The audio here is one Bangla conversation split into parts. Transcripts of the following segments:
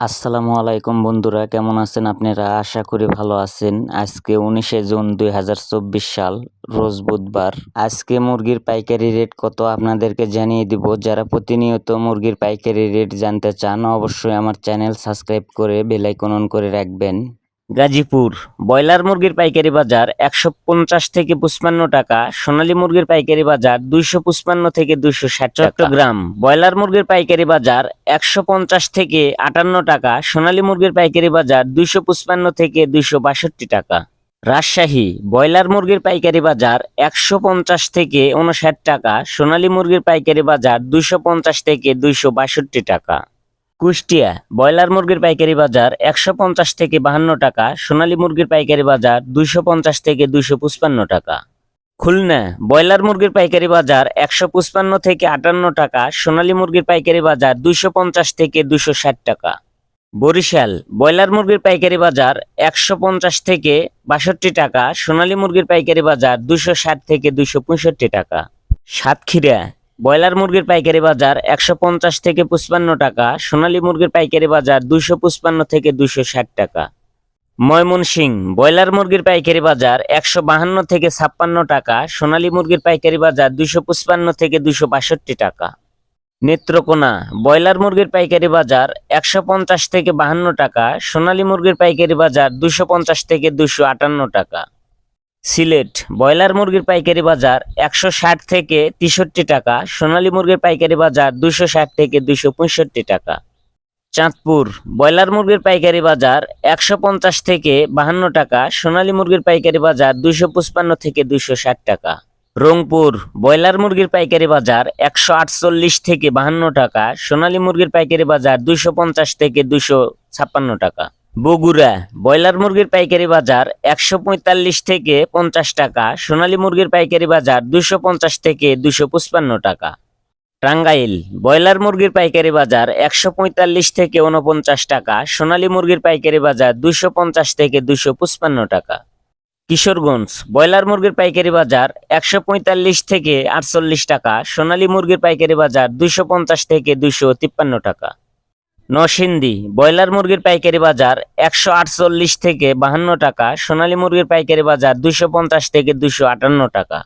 আসসালামু আলাইকুম বন্ধুরা, কেমন আছেন আপনারা? আশা করি ভালো আছেন। আজকে উনিশে জুন দুই হাজার চব্বিশ সাল, রোজ বুধবার। আজকে মুরগির পাইকারি রেট কত আপনাদেরকে জানিয়ে দিব। যারা প্রতিনিয়ত মুরগির পাইকারি রেট জানতে চান, অবশ্যই আমার চ্যানেল সাবস্ক্রাইব করে বেলাইকন করে রাখবেন। গাজীপুর। ব্রয়লার মুরগির পাইকারি বাজার একশো পঞ্চাশ থেকে পঁচপান্ন টাকা সোনালী মুরগির পাইকারি বাজার দুইশো পঁচপান্ন থেকে দুইশো ষাট চট্টগ্রাম ব্রয়লার মুরগির পাইকারি বাজার একশো পঞ্চাশ থেকে আটান্ন টাকা সোনালী মুরগির পাইকারি বাজার দুইশো পঁচপান্ন থেকে দুইশো বাষট্টি টাকা। রাজশাহী ব্রয়লার মুরগির পাইকারি বাজার একশো পঞ্চাশ থেকে উনষাট টাকা সোনালী মুরগির পাইকারি বাজার দুইশো পঞ্চাশ থেকে দুইশো বাষট্টি টাকা। কুষ্টিয়া, ব্রয়লার মুরগির পাইকারি বাজার একশো পঞ্চাশ থেকে বাহান্ন টাকা, সোনালী মুরগির পাইকারি বাজার দুইশো পঞ্চাশ থেকে দুইশো পঁচপান্ন টাকা। খুলনা, ব্রয়লার মুরগির পাইকারি বাজার একশো পঁচপান্ন থেকে আটান্ন টাকা, সোনালী মুরগির পাইকারি বাজার দুইশো পঞ্চাশ থেকে দুইশো ষাট টাকা। বরিশাল, ব্রয়লার মুরগির পাইকারি বাজার একশো পঞ্চাশ থেকে বাষট্টি টাকা, সোনালী মুরগির পাইকারি বাজার দুইশো ষাট থেকে দুইশো পঁয়ষট্টি টাকা। সাতক্ষীরা ব্রয়লার মুরগির পাইকারি বাজার একশো পঞ্চাশ থেকে পঁচপান্ন টাকা, সোনালী মুরগির পাইকারি বাজার দুইশো পঁচপান্ন থেকে দুইশো ষাট টাকা। ময়মনসিং, ব্রয়লার মুরগির পাইকারি বাজার একশো বাহান্ন থেকে ছাপ্পান্ন টাকা, সোনালী মুরগির পাইকারি বাজার দুইশো পঁচপান্ন থেকে দুইশো বাষট্টি টাকা। নেত্রকোনা, ব্রয়লার মুরগির পাইকারি বাজার একশো পঞ্চাশ থেকে বাহান্ন টাকা, সোনালী মুরগির পাইকারি বাজার দুশো পঞ্চাশ থেকে দুশো আটান্ন টাকা। সিলেট, ব্রয়লার মুরগির পাইকারি বাজার একশো ষাট থেকে তেষট্টি টাকা, সোনালী মুরগির পাইকারি বাজার দুশো ষাট থেকে দুশো পঁয়ষট্টি টাকা। চাঁদপুর, ব্রয়লার মুরগির পাইকারি বাজার একশো পঞ্চাশ থেকে বাহান্ন টাকা, সোনালী মুরগির পাইকারি বাজার দুশো পঁচপান্ন থেকে দুশো ষাট টাকা। রংপুর, ব্রয়লার মুরগির পাইকারি বাজার একশো আটচল্লিশ থেকে বাহান্ন টাকা, সোনালী মুরগির পাইকারি বাজার দুশো পঞ্চাশ থেকে দুশো ছাপ্পান্ন টাকা। বগুড়া, ব্রয়লার মুরগির পাইকারি বাজার একশো পঁয়তাল্লিশ থেকে পঞ্চাশ টাকা, সোনালী মুরগির পাইকারি বাজার দুশো পঞ্চাশ থেকে দুশো টাকা। টাঙ্গাইল, ব্রয়লার মুরগির পাইকারি বাজার একশো পঁয়তাল্লিশ থেকে উনপঞ্চাশ টাকা, সোনালী মুরগির পাইকারি বাজার দুশো পঞ্চাশ থেকে দুশো টাকা। কিশোরগঞ্জ, ব্রয়লার মুরগির পাইকারি বাজার একশো পঁয়তাল্লিশ থেকে আটচল্লিশ টাকা, সোনালী মুরগির পাইকারি বাজার দুশো পঞ্চাশ থেকে দুশো তিপ্পান্ন টাকা। নরসিংদী, ব্রয়লার মুরগির পাইকারি বাজার একশো আটচল্লিশ থেকে বাহান্ন টাকা, সোনালী মুরগির পাইকারি বাজার দুইশো পঞ্চাশ থেকে দুইশো আটান্ন টাকা।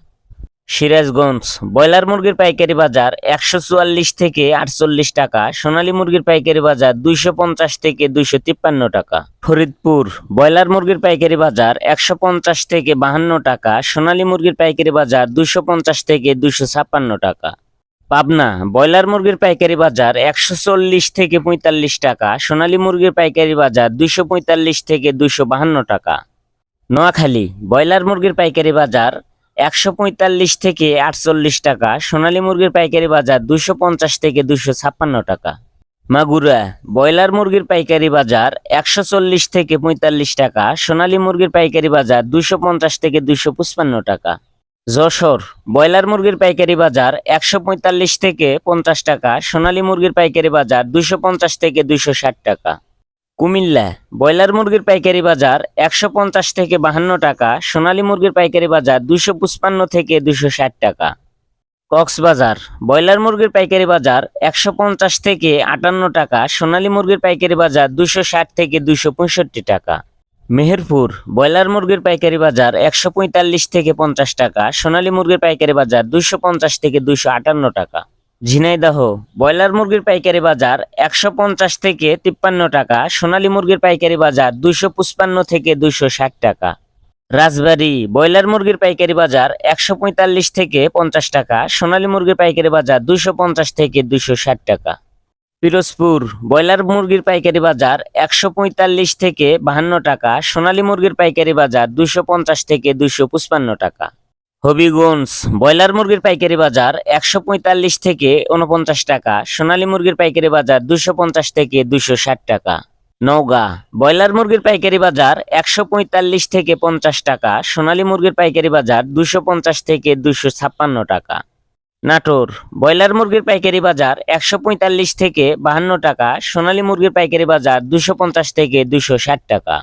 সিরাজগঞ্জ, ব্রয়লার মুরগির পাইকারি বাজার একশো চুয়াল্লিশ থেকে আটচল্লিশ টাকা, সোনালী মুরগির পাইকারি বাজার দুইশো পঞ্চাশ থেকে দুইশো তিপ্পান্ন টাকা। ফরিদপুর, ব্রয়লার মুরগির পাইকারি বাজার একশো পঞ্চাশ থেকে বাহান্ন টাকা, সোনালী মুরগির পাইকারি বাজার দুইশো পঞ্চাশ থেকে দুইশো ছাপ্পান্ন টাকা। পাবনা, ব্রয়লার মুরগির পাইকারি বাজার একশো চল্লিশ থেকে পঁয়তাল্লিশ টাকা, সোনালী মুরগির পাইকারি বাজার দুইশো পঁয়তাল্লিশ থেকে দুইশো বাহান্ন টাকা। নোয়াখালী, ব্রয়লার মুরগির পাইকারি বাজার একশো পঁয়তাল্লিশ থেকে আটচল্লিশ টাকা, সোনালী মুরগির পাইকারি বাজার দুশো পঞ্চাশ থেকে দুশো ছাপ্পান্ন টাকা। মাগুরা, ব্রয়লার মুরগির পাইকারি বাজার একশো চল্লিশ থেকে পঁয়তাল্লিশ টাকা, সোনালী মুরগির পাইকারি বাজার দুশো পঞ্চাশ থেকে দুশো পঁচপান্ন টাকা। যশোর, ব্রয়লার মুরগির পাইকারি বাজার একশো পঁয়তাল্লিশ থেকে পঞ্চাশ টাকা, সোনালী মুরগির পাইকারি বাজার দুইশো পঞ্চাশ থেকে দুইশো ষাট টাকা। কুমিল্লা, ব্রয়লার মুরগির পাইকারি বাজার একশো পঞ্চাশ থেকে বাহান্ন টাকা, সোনালী মুরগির পাইকারি বাজার দুইশো পঁচপান্ন থেকে দুইশো ষাট টাকা। কক্সবাজার, ব্রয়লার মুরগির পাইকারি বাজার একশো পঞ্চাশ থেকে আটান্ন টাকা, সোনালী মুরগির পাইকারি বাজার দুইশো ষাট থেকে দুইশো পঁয়ষট্টি টাকা। মেহেরপুর, ব্রয়লার মুরগির পাইকারি বাজার একশো পঁয়তাল্লিশ থেকে পঞ্চাশ টাকা, সোনালী মুরগির পাইকারি বাজার দুইশো পঞ্চাশ থেকে দুইশো আটান্ন টাকা। ঝিনাইদহ, ব্রয়লার মুরগির পাইকারি বাজার একশো পঞ্চাশ থেকে তিপ্পান্ন টাকা, সোনালী মুরগির পাইকারি বাজার দুইশো পঁচপান্ন থেকে দুইশো ষাট টাকা। রাজবাড়ী, ব্রয়লার মুরগির পাইকারি বাজার একশো পঁয়তাল্লিশ থেকে পঞ্চাশ টাকা, সোনালী মুরগির পাইকারি বাজার দুইশো পঞ্চাশ থেকে দুইশো ষাট টাকা। পিরোজপুর ব্রয়লার মুরগির পাইকারি বাজার একশো পঁয়তাল্লিশ থেকে বাহান্ন টাকা, সোনালী মুরগির পাইকারি বাজার দুশো পঞ্চাশ থেকে দুশো পঁচপান্ন টাকা। হবিগঞ্জ ব্রয়লার মুরগির পাইকারি বাজার একশো পঁয়তাল্লিশ থেকে উনপঞ্চাশ টাকা, সোনালী মুরগির পাইকারি বাজার দুশো পঞ্চাশ থেকে দুশো ষাট টাকা। নওগাঁ ব্রয়লার মুরগির পাইকারি বাজার একশো পঁয়তাল্লিশ থেকে পঞ্চাশ টাকা, সোনালী মুরগির পাইকারি বাজার দুশো পঞ্চাশ থেকে দুশো ছাপ্পান্ন টাকা। নাটোর, ব্রয়লার মুরগির পাইকারি বাজার একশো পঁয়তাল্লিশ থেকে বাহান্ন টাকা, সোনালী মুরগির পাইকারি বাজার দুশো পঞ্চাশ থেকে দুশো ষাট টাকা।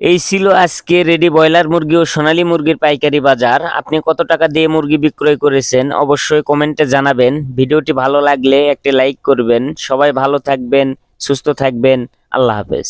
এই ছিল আজকে রেডি ব্রয়লার মুরগি ও সোনালী মুরগির পাইকারি বাজার। আপনি কত টাকা দিয়ে মুরগি বিক্রয় করেছেন অবশ্যই কমেন্টে জানাবেন। ভিডিওটি ভালো লাগলে একটি লাইক করবেন। সবাই ভালো থাকবেন, সুস্থ থাকবেন। আল্লাহ হাফেজ।